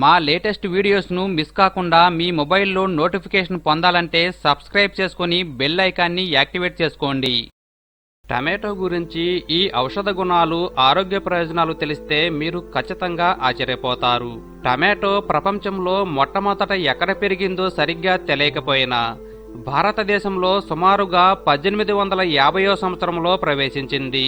మా latest వీడియోస్ను miss కాకుండా మీ మొబైల్లో నోటిఫికేషన్ పొందాలంటే సబ్స్క్రైబ్ చేసుకొని బెల్ ఐకాన్ని యాక్టివేట్ చేసుకోండి. టమాటో గురించి ఈ ఔషధ గుణాలు ఆరోగ్య ప్రయోజనాలు తెలిస్తే మీరు ఖచ్చితంగా ఆశ్చర్యపోతారు. టమాటో ప్రపంచంలో మొట్టమొదట ఎక్కడ పెరిగిందో సరిగ్గా తెలియకపోయినా భారతదేశంలో సుమారుగా పద్దెనిమిది వందల యాభైయో సంవత్సరంలో ప్రవేశించింది.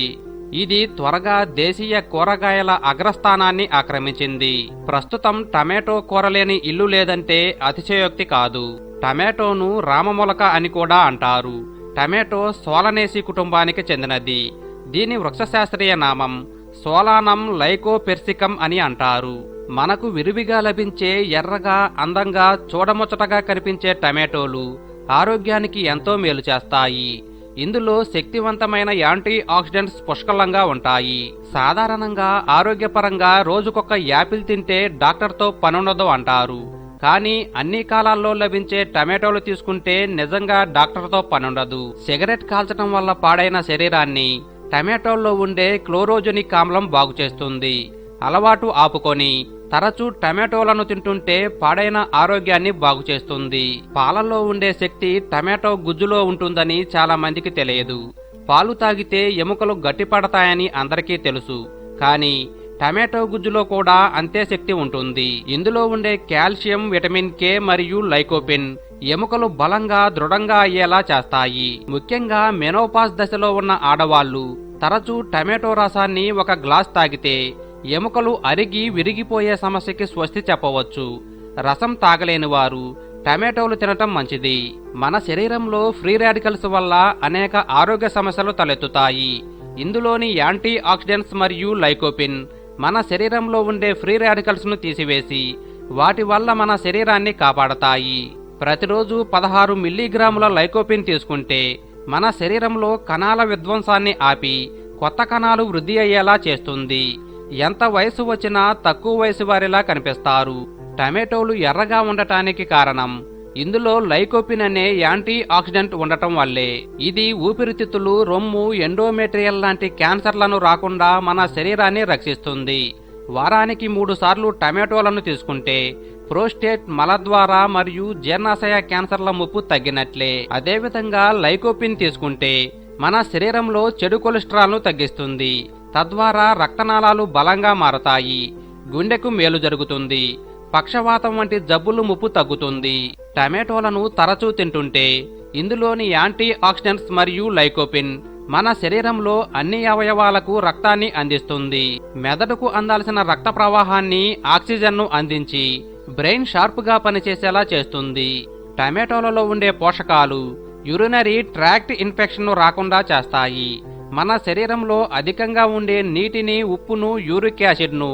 ఇది త్వరగా దేశీయ కూరగాయల అగ్రస్థానాన్ని ఆక్రమించింది. ప్రస్తుతం టమాటో కూరలేని ఇల్లు లేదంటే అతిశయోక్తి కాదు. టమాటోను రామమొలక అని కూడా అంటారు. టమాటో సోలనేసి కుటుంబానికి చెందినది. దీని వృక్షశాస్త్రీయ నామం సోలానం లైకోపెర్సికం అని అంటారు. మనకు విరివిగా లభించే ఎర్రగా అందంగా చూడముచ్చటగా కనిపించే టమాటోలు ఆరోగ్యానికి ఎంతో మేలు చేస్తాయి. ఇందులో శక్తివంతమైన యాంటీ ఆక్సిడెంట్స్ పుష్కలంగా ఉంటాయి. సాధారణంగా ఆరోగ్యపరంగా రోజుకొక యాపిల్ తింటే డాక్టర్తో పనుండదు అంటారు. కానీ అన్ని కాలాల్లో లభించే టమాటోలు తీసుకుంటే నిజంగా డాక్టర్తో పనుండదు. సిగరెట్ కాల్చడం వల్ల పాడైన శరీరాన్ని టమాటోల్లో ఉండే క్లోరోజెనిక్ ఆమ్లం బాగు చేస్తుంది అలవాటు ఆపుకొని తరచూ టమాటోలను తింటుంటే పాడైన ఆరోగ్యాన్ని బాగు చేస్తుంది పాలల్లో ఉండే శక్తి టమాటో గుజ్జులో ఉంటుందని చాలా మందికి తెలియదు. పాలు తాగితే ఎముకలు గట్టిపడతాయని అందరికీ తెలుసు. కానీ టమాటో గుజ్జులో కూడా అంతే శక్తి ఉంటుంది. ఇందులో ఉండే కాల్షియం విటమిన్ కే మరియు లైకోపిన్ ఎముకలు బలంగా దృఢంగా అయ్యేలా చేస్తాయి. ముఖ్యంగా మెనోపాస్ దశలో ఉన్న ఆడవాళ్ళు తరచూ టమాటో రసాన్ని ఒక గ్లాస్ తాగితే ఎముకలు అరిగి విరిగిపోయే సమస్యకి స్వస్తి చెప్పవచ్చు. రసం తాగలేని వారు టమాటోలు తినటం మంచిది. మన శరీరంలో ఫ్రీ రాడికల్స్ వల్ల అనేక ఆరోగ్య సమస్యలు తలెత్తుతాయి. ఇందులోని యాంటీ ఆక్సిడెంట్స్ మరియు లైకోపిన్ మన శరీరంలో ఉండే ఫ్రీ రాడికల్స్ను తీసివేసి వాటి వల్ల మన శరీరాన్ని కాపాడతాయి. ప్రతిరోజు పదహారు మిల్లీగ్రాముల లైకోపిన్ తీసుకుంటే మన శరీరంలో కణాల విధ్వంసాన్ని ఆపి కొత్త కణాలు వృద్ధి అయ్యేలా చేస్తుంది. ఎంత వయసు వచ్చినా తక్కువ వయసు వారిలా కనిపిస్తారు. టమాటోలు ఎర్రగా ఉండటానికి కారణం. ఇందులో లైకోపిన్ అనే యాంటీ ఆక్సిడెంట్ ఉండటం వల్లే. ఇది ఊపిరితిత్తులు రొమ్ము ఎండోమెట్రియల్ లాంటి క్యాన్సర్లను రాకుండా మన శరీరాన్ని రక్షిస్తుంది. వారానికి మూడు సార్లు టమాటోలను తీసుకుంటే ప్రోస్టేట్ మలద్వార మరియు జీర్ణాశయ క్యాన్సర్ల ముప్పు తగ్గినట్లే. అదేవిధంగా లైకోపిన్ తీసుకుంటే మన శరీరంలో చెడు కొలెస్ట్రాల్ను తగ్గిస్తుంది. తద్వారా రక్తనాళాలు బలంగా మారతాయి. గుండెకు మేలు జరుగుతుంది. పక్షవాతం వంటి జబ్బులు ముప్పు తగ్గుతుంది. టమాటోలను తరచూ తింటుంటే ఇందులోని యాంటీ ఆక్సిడెంట్స్ మరియు లైకోపిన్ మన శరీరంలో అన్ని అవయవాలకు రక్తాన్ని అందిస్తుంది. మెదడుకు అందాల్సిన రక్త ప్రవాహాన్ని ఆక్సిజన్ను అందించి బ్రెయిన్ షార్ప్గా పనిచేసేలా చేస్తుంది. టమాటోలలో ఉండే పోషకాలు యూరినరీ ట్రాక్ట్ ఇన్ఫెక్షన్ను రాకుండా చేస్తాయి. మన శరీరంలో అధికంగా ఉండే నీటిని ఉప్పును యూరిక్ యాసిడ్ను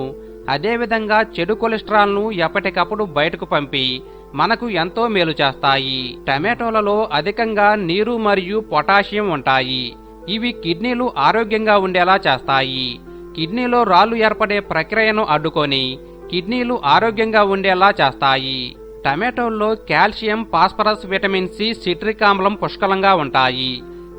అదేవిధంగా చెడు కొలెస్ట్రాల్ను ఎప్పటికప్పుడు బయటకు పంపి మనకు ఎంతో మేలు చేస్తాయి. టమాటోలలో అధికంగా నీరు మరియు పొటాషియం ఉంటాయి. ఇవి కిడ్నీలు ఆరోగ్యంగా ఉండేలా చేస్తాయి. కిడ్నీలో రాళ్ళు ఏర్పడే ప్రక్రియను అడ్డుకొని కిడ్నీలు ఆరోగ్యంగా ఉండేలా చేస్తాయి. టమాటోల్లో calcium phosphorus vitamin C citric ఆమ్లం పుష్కలంగా ఉంటాయి.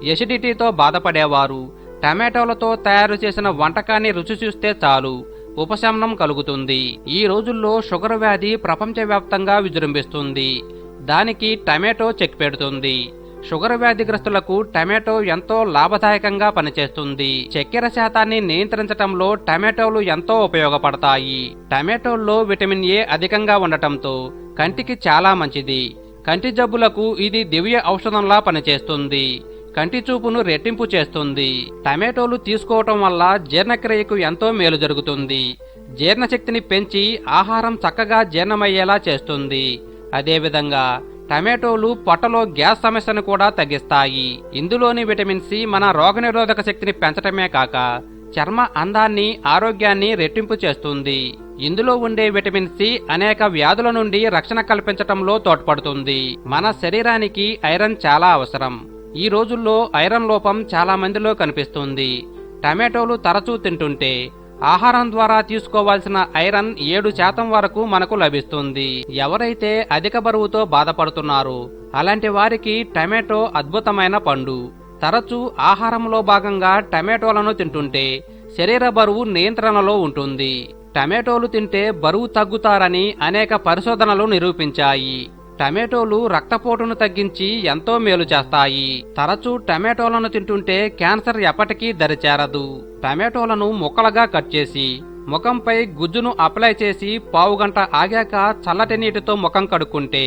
ఎసిడిటీతో బాధపడేవారు. టమాటోలతో తయారు చేసిన వంటకాన్ని రుచి చూస్తే చాలు. ఉపశమనం కలుగుతుంది. ఈ రోజుల్లో షుగర్ వ్యాధి ప్రపంచవ్యాప్తంగా విజృంభిస్తుంది. దానికి టమాటో చెక్ పెడుతుంది. షుగర్ వ్యాధిగ్రస్తులకు టమాటో ఎంతో లాభదాయకంగా పనిచేస్తుంది. చక్కెర శాతాన్ని నియంత్రించటంలో టమాటోలు ఎంతో ఉపయోగపడతాయి. టమాటోల్లో విటమిన్ ఏ అధికంగా ఉండటంతో కంటికి చాలా మంచిది. కంటి జబ్బులకు ఇది దివ్య ఔషధంలా పనిచేస్తుంది. కంటి చూపును రెట్టింపు చేస్తుంది. టమాటోలు తీసుకోవటం వల్ల జీర్ణక్రియకు ఎంతో మేలు జరుగుతుంది. జీర్ణశక్తిని పెంచి ఆహారం చక్కగా జీర్ణమయ్యేలా చేస్తుంది. అదేవిధంగా టమాటోలు పొట్టలో గ్యాస్ సమస్యను కూడా తగ్గిస్తాయి. ఇందులోని విటమిన్ సి మన రోగనిరోధక శక్తిని పెంచటమే కాక చర్మ అందాన్ని ఆరోగ్యాన్ని రెట్టింపు చేస్తుంది. ఇందులో ఉండే విటమిన్ సి అనేక వ్యాధుల నుండి రక్షణ కల్పించటంలో తోడ్పడుతుంది. మన శరీరానికి ఐరన్ చాలా అవసరం. ఈ రోజుల్లో ఐరన్ లోపం చాలా మందిలో కనిపిస్తుంది. టమాటోలు తరచూ తింటుంటే ఆహారం ద్వారా తీసుకోవాల్సిన ఐరన్ ఏడు శాతం వరకు మనకు లభిస్తుంది. ఎవరైతే అధిక బరువుతో బాధపడుతున్నారో అలాంటి వారికి టమాటో అద్భుతమైన పండు. తరచూ ఆహారంలో భాగంగా టమాటోలను తింటుంటే శరీర బరువు నియంత్రణలో ఉంటుంది. టమాటోలు తింటే బరువు తగ్గుతారని అనేక పరిశోధనలు నిరూపించాయి. టమాటోలు రక్తపోటును తగ్గించి ఎంతో మేలు చేస్తాయి. తరచూ టమాటోలను తింటుంటే క్యాన్సర్ ఎప్పటికీ దరిచేరదు టమాటోలను ముక్కలుగా కట్ చేసి ముఖంపై గుజ్జును అప్లై చేసి పావుగంట ఆగాక చల్లటి నీటితో ముఖం కడుక్కుంటే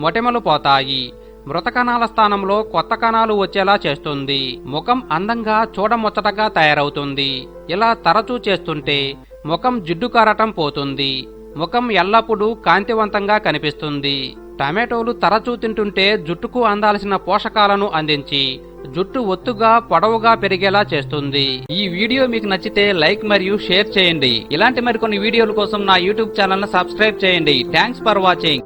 మొటిమలు పోతాయి. మృత కణాల స్థానంలో కొత్త కణాలు వచ్చేలా చేస్తుంది. ముఖం అందంగా చూడముచ్చటగా తయారవుతుంది. ఇలా తరచూ చేస్తుంటే ముఖం జిడ్డు కారటం పోతుంది. ముఖం ఎల్లప్పుడూ కాంతివంతంగా కనిపిస్తుంది. టమాటోలు తరచూ తింటుంటే జుట్టుకు అందాల్సిన పోషకాలను అందించి జుట్టు ఒత్తుగా పొడవుగా పెరిగేలా చేస్తుంది. ఈ వీడియో మీకు నచ్చితే లైక్ మరియు షేర్ చేయండి. ఇలాంటి మరికొన్ని వీడియోల కోసం నా యూట్యూబ్ ఛానల్ సబ్స్క్రైబ్ చేయండి. Thanks for watching.